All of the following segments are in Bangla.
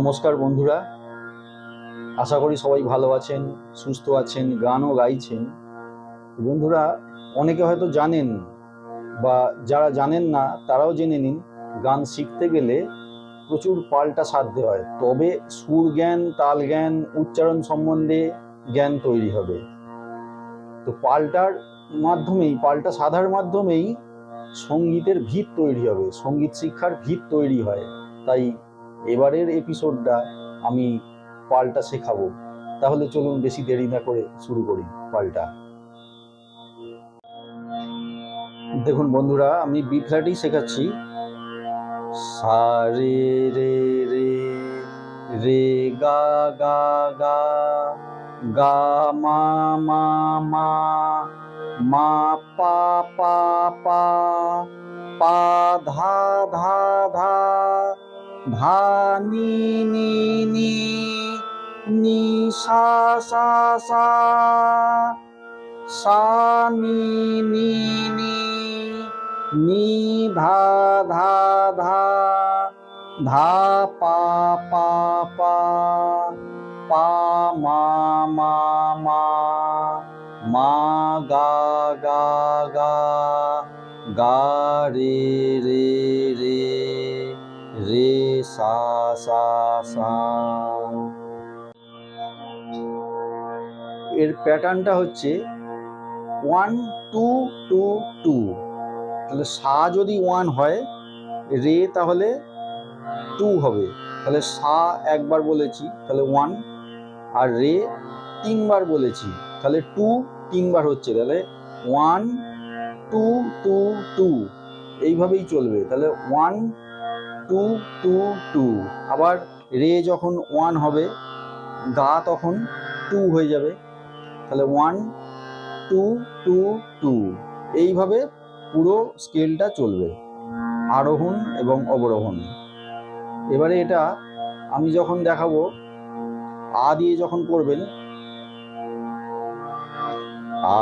নমস্কার বন্ধুরা। আশা করি সবাই ভালো আছেন, সুস্থ আছেন, গানও গাইছেন। বন্ধুরা, অনেকে হয়তো জানেন বা যারা জানেন না, তারাও জেনে নিন, গান শিখতে গেলে প্রচুর পাল্টা সাধতে হয়। তবে সুর জ্ঞান, তাল জ্ঞান, উচ্চারণ সম্বন্ধে জ্ঞান তৈরি হবে। তো পাল্টার মাধ্যমেই, পাল্টা সাধার মাধ্যমেই সঙ্গীতের ভিত তৈরি হবে, সংগীত শিক্ষার ভিত তৈরি হয়। তাই এবারের এপিসোডটা আমি পাল্টা শেখাবো। তাহলে চলুন বেশি দেরি না করে শুরু করি পাল্টা। দেখুন বন্ধুরা, আমি বি ফ্ল্যাটই শেখাচ্ছি। সা রে রে রে রে গা গা গা গা মা মা মা মা পা পা পা পা ধা ধা ধা ধা নি নি নি নি সা সা সা সা নি নি নি নি ধা ধা ধা ধা পা পা পা পা মা মা মা মা গা গা গা গা রে রে রে রে সা সা সা। এর প্যাটার্নটা হচ্ছে ওয়ান টু টু টু তাহলে সা যদি ওয়ান হয়, রে তাহলে টু হবে। তাহলে সা একবার বলেছি, তাহলে ওয়ান আর রে তিনবার বলেছি। তাহলে টু তিনবার হচ্ছে, তাহলে ওয়ান টু টু টু এইভাবেই চলবে। তাহলে ওয়ান টু টু টু। আবার রে যখন ওয়ান হবে, গা তখন টু হয়ে যাবে। তাহলে ওয়ান টু টু টু এইভাবে পুরো স্কেলটা চলবে। আরোহণ এবং অবরোহণ। এবারে এটা আমি যখন দেখাবো, আ দিয়ে যখন করবেন আ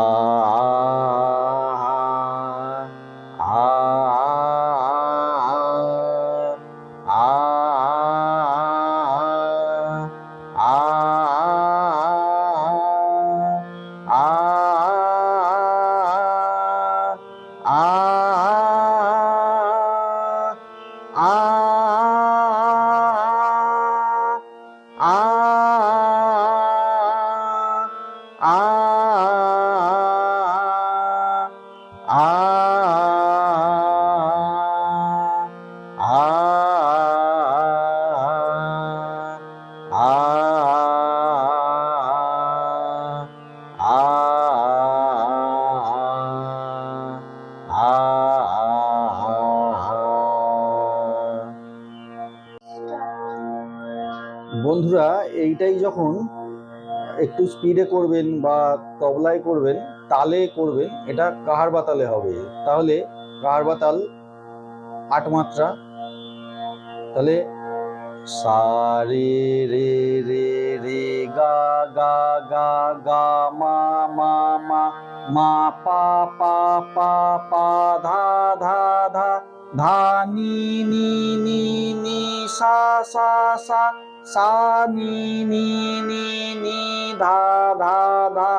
বন্ধুরা, এইটাই যখন একটু স্পিডে করবেন বা তবলায় করবেন, তালে করবেন, এটা কাহার বাতালে হবে? তাহলে কাহার বাতাল? আট মাত্রা। তাহলে সা, রে রে রে রে, গা গা গা গা, মা মা মা মা, পা পা পা পা, ধা ধা ধা ধা, নি নি নি নি, সা সা সা সা নি নি নি নি ধা ধা ধা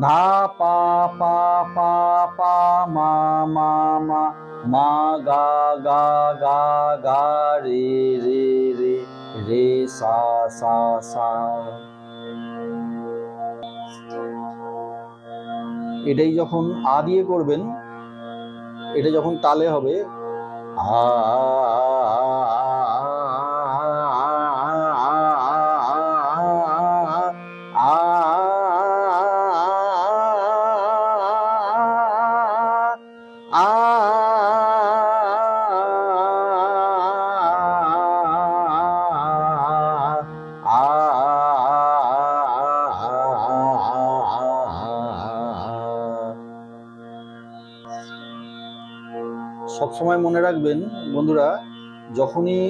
ধা পা পা পা পা, মা মা মা মা, গা গা গা গা, রে রে রে রে, সা সা সা। এটাই যখন আ দিয়ে করবেন, এটা যখন তালে হবে আ সবসময় মনে রাখবেন, বন্ধুরা, যখনই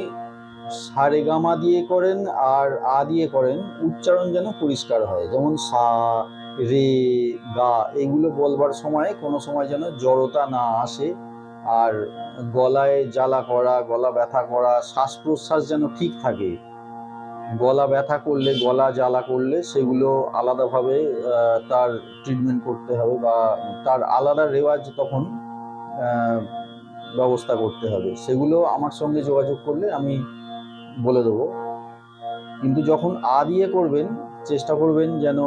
গামা দিয়ে করেন আর আ দিয়ে করেন, উচ্চারণ যেন পরিষ্কার হয়। যেমন সা, রে, গা, এগুলো বলবার সময় কোনো সময় যেন জড়তা না আসে আর গলায় জ্বালা করা, গলা ব্যথা করা শ্বাস প্রশ্বাস যেন ঠিক থাকে। গলা ব্যথা করলে, গলা জ্বালা করলে সেগুলো আলাদাভাবে তার ট্রিটমেন্ট করতে হবে বা তার আলাদা রেওয়াজ তখন ব্যবস্থা করতে হবে। সেগুলো আমার সঙ্গে যোগাযোগ করলে আমি বলে দেবো। কিন্তু যখন আ দিয়ে করবেন, চেষ্টা করবেন যেন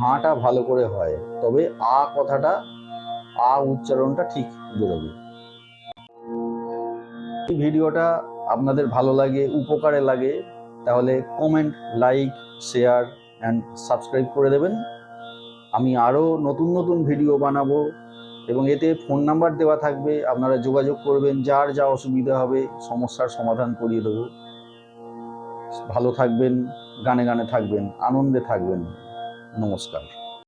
হাঁটা ভালো করে হয়। তবে আ কথাটা, আ উচ্চারণটা ঠিক বেরোবে এই ভিডিওটা আপনাদের ভালো লাগে, উপকারে লাগে, তাহলে comment like share and subscribe করে দেবেন। আমি আরও নতুন নতুন ভিডিও বানাবো। এবং এতে ফোন নাম্বার দেওয়া থাকবে, আপনারা যোগাযোগ করবেন, যার যা অসুবিধা হবে, সমস্যার সমাধান করিয়ে দেব। ভালো থাকবেন, গানে গানে থাকবেন, আনন্দে থাকবেন। নমস্কার।